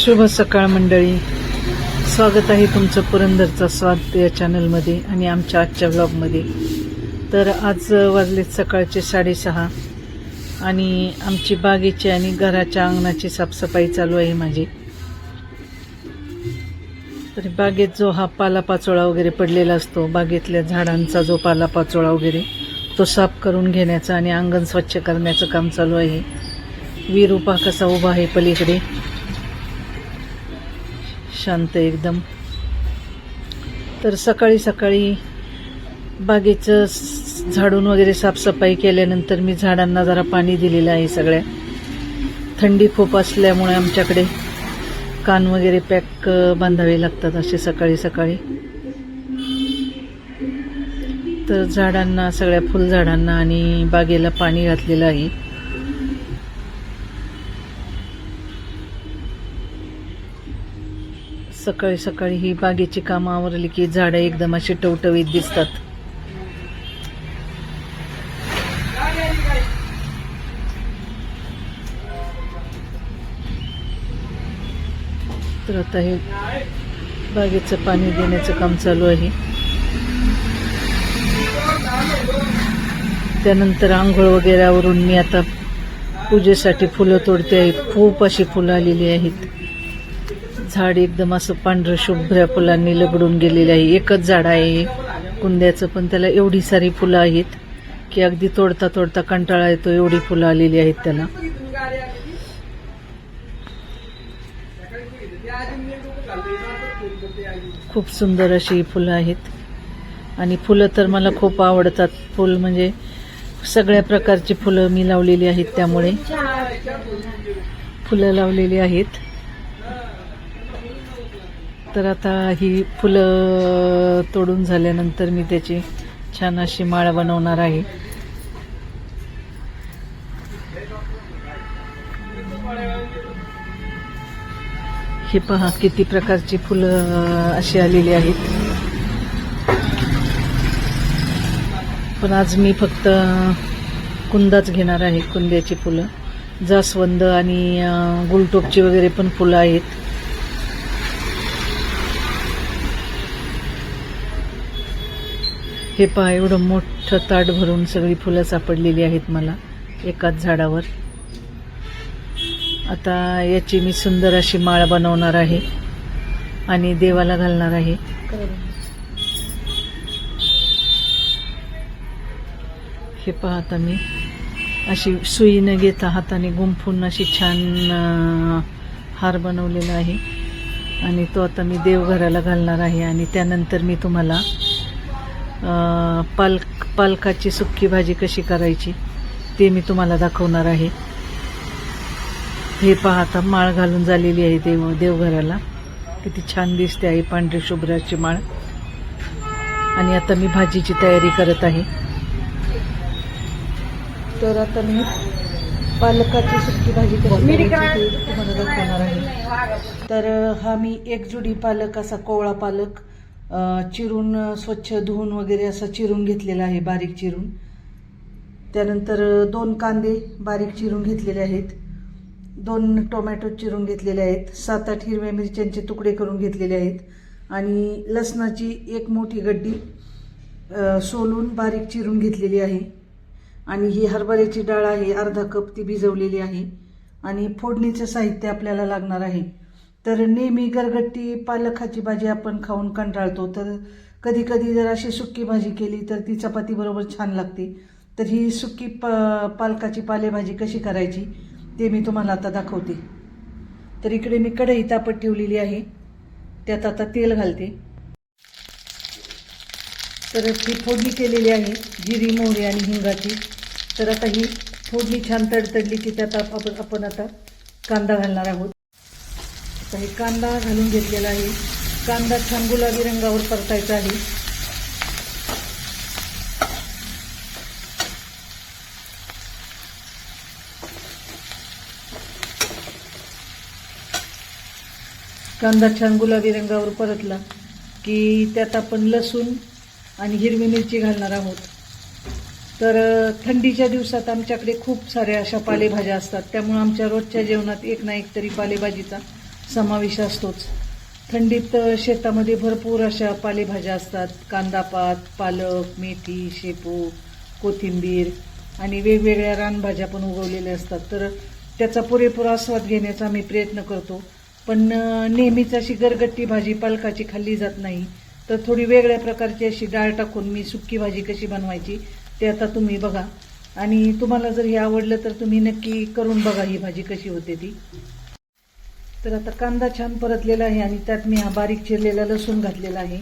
शुभ सकाळ मंडळी. स्वागत आहे तुमचं पुरंदरचा स्वाद या चॅनलमध्ये आणि आमच्या आजच्या ब्लॉगमध्ये तर आज वाजलेत सकाळचे साडेसहा आणि आमची बागेची आणि घराच्या अंगणाची साफसफाई चालू आहे माझी. तर बागेत जो हा पालापाचोळा वगैरे पडलेला असतो बागेतल्या झाडांचा जो पालापाचोळा वगैरे तो साफ करून घेण्याचा आणि अंगण स्वच्छ करण्याचं काम चालू आहे. विरूपा कसा उभा आहे पलीकडे. शांत एकदम. तर सकाळी सकाळी बागेचं झाडून वगैरे साफसफाई केल्यानंतर मी झाडांना जरा पाणी दिलेलं आहे सगळ्या. थंडी खूप असल्यामुळे आमच्याकडे कान वगैरे पॅक बांधावे लागतात असे सकाळी सकाळी. तर झाडांना सगळ्या फुलझाडांना आणि बागेला पाणी घातलेलं आहे. सकाळी सकाळी ही बागेची कामं आवरली की झाडं एकदम अशी टवटवीत दिसतात. तर आता हे बागेचं पाणी देण्याचं काम चालू आहे. त्यानंतर आंघोळ वगैरे आवरून मी आता पूजेसाठी फुलं तोडते आहे. खूप अशी फुलं आलेली आहेत. झाड एकदम असं पांढरं शुभ्र फुलांनी लगडून गेलेलं आहे. एकच झाड आहे. कुंद्याचं पण त्याला एवढी सारी फुलं आहेत की अगदी तोडता तोडता कंटाळा येतो. एवढी फुलं आलेली आहेत त्याला. खूप सुंदर अशी ही फुलं आहेत. आणि फुलं तर मला खूप आवडतात. फुल म्हणजे सगळ्या प्रकारची फुलं मी लावलेली आहेत त्यामुळे. फुलं लावलेली आहेत. तर आता ही फुलं तोडून झाल्यानंतर मी त्याची छान अशी माळ बनवणार आहे. हे पहा किती प्रकारची फुलं अशी आलेली आहेत. पण आज मी फक्त कुंदाच घेणार आहे कुंद्याची फुलं. जास्वंद आणि गुलटोपची वगैरे पण फुलं आहेत. हे पहा एवढं मोठं ताट भरून सगळी फुलं सापडलेली आहेत मला एकाच झाडावर. आता याची मी सुंदर अशी माळ बनवणार आहे आणि देवाला घालणार आहे. हे पाहता मी. अशी सुई न घेता हाताने गुंफून अशी छान हार बनवलेला आहे. आणि तो आता मी देवघराला घालणार आहे आणि त्यानंतर मी तुम्हाला पालक पालकाची सुक्की भाजी कशी करायची ते मी तुम्हाला दाखवणार आहे. हे पाहता माळ घालून झालेली आहे देव देवघराला. किती छान दिसते आहे पांढरी शुभ्राची माळ. आणि आता मी भाजीची तयारी करत आहे. तर आता मी पालकाची सुकी भाजी कशी तुम्हाला दाखवणार आहे. तर हा मी एक जुडी पालक असा कोवळा पालक. चिरून स्वच्छ धुवून वगैरे असं चिरून घेतलेला आहे बारीक चिरून. त्यानंतर दोन कांदे बारीक चिरून घेतलेले आहेत. दोन टोमॅटो चिरून घेतलेले आहेत. सात आठ हिरव्या मिरच्यांचे तुकडे करून घेतलेले आहेत. आणि लसणाची एक मोठी गड्डी सोलून बारीक चिरून घेतलेली आहे. आणि ही हरभऱ्याची डाळ आहे अर्धा कप ती भिजवलेली आहे. आणि फोडणीचं साहित्य आपल्याला लागणार आहे. तर नेहमी गरगट्टी पालकाची भाजी आपण खाऊन कंटाळतो. तर कधी कधी जर अशी सुक्की भाजी केली तर ती चपाती बरोबर छान लागते. तर ही सुक्की प पालकाची पालेभाजी कशी करायची ते मी तुम्हाला आता दाखवते. तर इकडे मी कढई तापत ठेवलेली आहे. त्यात आता तेल घालते. तर ही फोडणी केलेली आहे जिरी मोहरी आणि हिंगाची. तर आता ही फोडणी छान तडतडली की त्यात आपण आपण आता कांदा घालणार आहोत. काही हे कांदा घालून घेतलेला आहे. कांदा छान गुलाबी रंगावर परतायचा आहे. कांदा छान गुलाबी रंगावर परतला की त्यात आपण लसूण आणि हिरवी मिरची घालणार आहोत. तर थंडीच्या दिवसात आमच्याकडे खूप साऱ्या अशा पालेभाज्या असतात. त्यामुळे आमच्या रोजच्या जेवणात एक ना एक तरी पालेभाजीचा समावेश असतोच. थंडीत शेतामध्ये भरपूर अशा पालेभाज्या असतात. कांदापात पालक मेथी शेपू कोथिंबीर आणि वेगवेगळ्या रानभाज्या पण उगवलेल्या असतात. तर त्याचा पुरेपूर आस्वाद घेण्याचा आम्ही प्रयत्न करतो. पण नेहमीच अशी गरगट्टी भाजी पालकाची खाल्ली जात नाही. तर थोडी वेगळ्या प्रकारची अशी डाळ टाकून मी सुक्की भाजी कशी बनवायची ते आता तुम्ही बघा. आणि तुम्हाला जर हे आवडलं तर तुम्ही नक्की करून बघा ही भाजी कशी होते ती. तर आता कांदा छान परतलेला आहे आणि त्यात मी हा बारीक चिरलेला लसूण घातलेला आहे.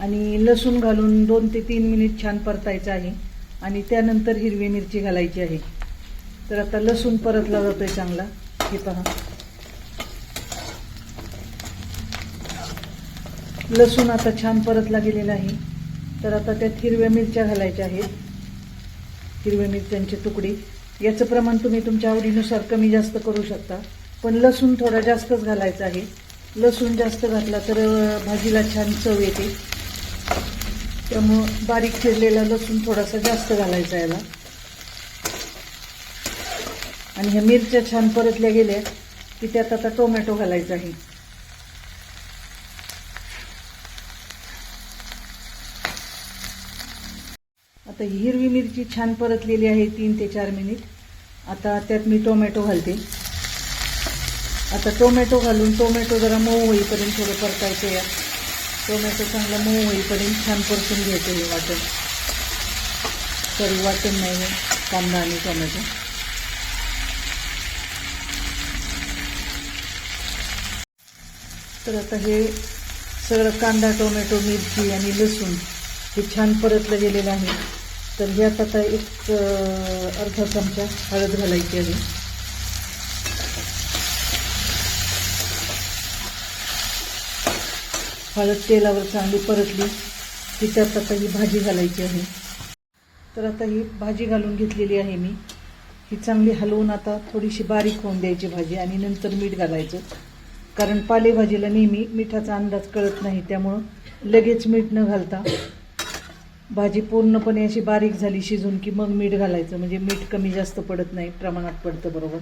आणि लसूण घालून दोन ते तीन मिनिट छान परतायचं आहे. आणि त्यानंतर हिरवी मिरची घालायची आहे. तर आता लसूण परतला जातोय चांगला. हे पहा. लसूण आता छान परतला गेलेला आहे. तर आता त्यात हिरव्या मिरच्या घालायच्या आहेत. हिरव्या मिरच्यांचे तुकडे. याचं प्रमाण तुम्ही तुमच्या आवडीनुसार कमी जास्त करू शकता. पण लसूण थोडा जास्तच घालायचा आहे. लसूण जास्त घातला तर भाजीला छान चव येते. त्यामुळं बारीक चिरलेला लसूण थोडासा जास्त घालायचा याला. आणि ह्या मिरच्या छान परतल्या गेल्या की त्यात आता टोमॅटो घालायचा आहे. आता ही हिरवी मिरची छान परतलेली आहे तीन ते चार मिनिट. आता त्यात मी टोमॅटो घालते. आता टोमॅटो घालून टोमॅटो जरा मऊ होईपर्यंत थोडं परतायचं या टोमॅटो चांगला मऊ होईपर्यंत छान परतून घ्यायचं हे वाटण. सॉरी वाटण नाही हे कांदा आणि टोमॅटो. तर आता हे सगळं कांदा टोमॅटो मिरची आणि लसूण हे छान परतलं गेलेलं आहे. तर ह्यात आता एक अर्धा चमचा हळद घालायची आहे. हळद तेलावर चांगली परतली की त्यात आता ही भाजी घालायची आहे. तर आता ही भाजी घालून घेतलेली आहे मी. ही चांगली हलवून आता थोडीशी बारीक होऊन द्यायची भाजी आणि नंतर मीठ घालायचं. कारण पालेभाजीला नेहमी मिठाचा अंदाज कळत नाही त्यामुळं लगेच मीठ न घालता भाजी पूर्णपणे अशी बारीक झाली शिजून की मग मीठ घालायचं. म्हणजे मीठ कमी जास्त पडत नाही प्रमाणात पडतं बरोबर.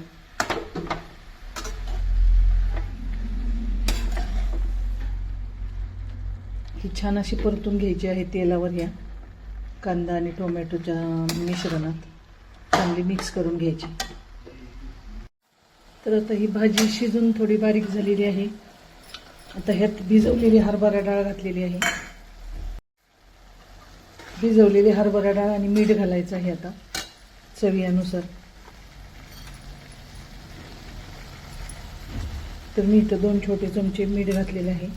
ही छान अशी परतून घ्यायची आहे तेलावर या कांदा आणि टोमॅटोच्या मिश्रणात. चांगली मिक्स करून घ्यायची. तर आता ही भाजी शिजून थोडी बारीक झालेली आहे. आता ह्यात भिजवलेली हरभरा डाळ घातलेली आहे. भिजवलेली हरभरा डाळ आणि मीठ घालायचं आहे आता चवीनुसार. तर मी इथं दोन छोटे चमचे मीठ घातलेले आहे.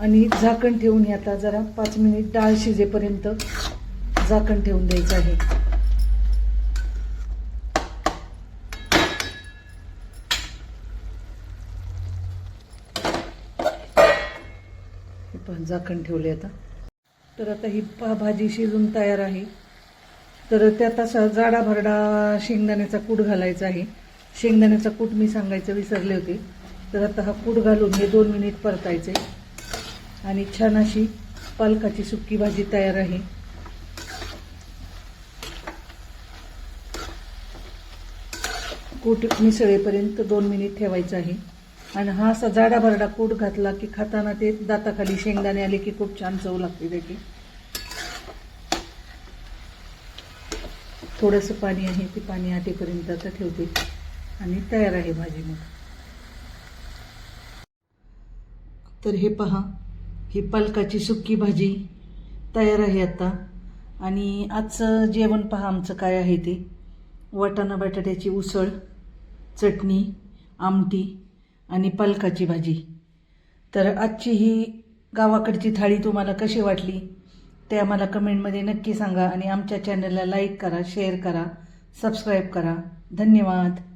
आणि झाकण ठेवून हे आता जरा पाच मिनिट डाळ शिजेपर्यंत झाकण ठेवून द्यायचं आहे. झाकण ठेवले आता. तर आता ही पहा भाजी शिजून तयार आहे. तर त्यात असा जाडा भरडा शेंगदाण्याचा कूट घालायचा आहे. शेंगदाण्याचा कूट मी सांगायचं विसरले होते. तर आता हा कूट घालून हे दोन मिनिट परतायचे. आणि छान अशी पालकाची सुक्की भाजी तयार आहे. कूट मिसळेपर्यंत दोन मिनिट ठेवायचं आहे. आणि हा असा जाडाभरडा कूट घातला की खाताना ते दाताखाली शेंगदाणे आले की खूप छान चव लागते त्याची. थोडंसं पाणी आहे ते पाणी आटेपर्यंत आता ठेवते. आणि तयार आहे भाजी मग. तर हे पहा ही पालकाची सुक्की भाजी तयार आहे आता. आणि आजचं जेवण पहा आमचं काय आहे ते. वाटाणा बटाट्याची उसळ चटणी आमटी आणि पालकाची भाजी. तर आजची ही गावाकडची थाळी तुम्हाला कशी वाटली ते आम्हाला कमेंटमध्ये नक्की सांगा आणि आमच्या चॅनलला लाईक करा शेअर करा सबस्क्राईब करा. धन्यवाद.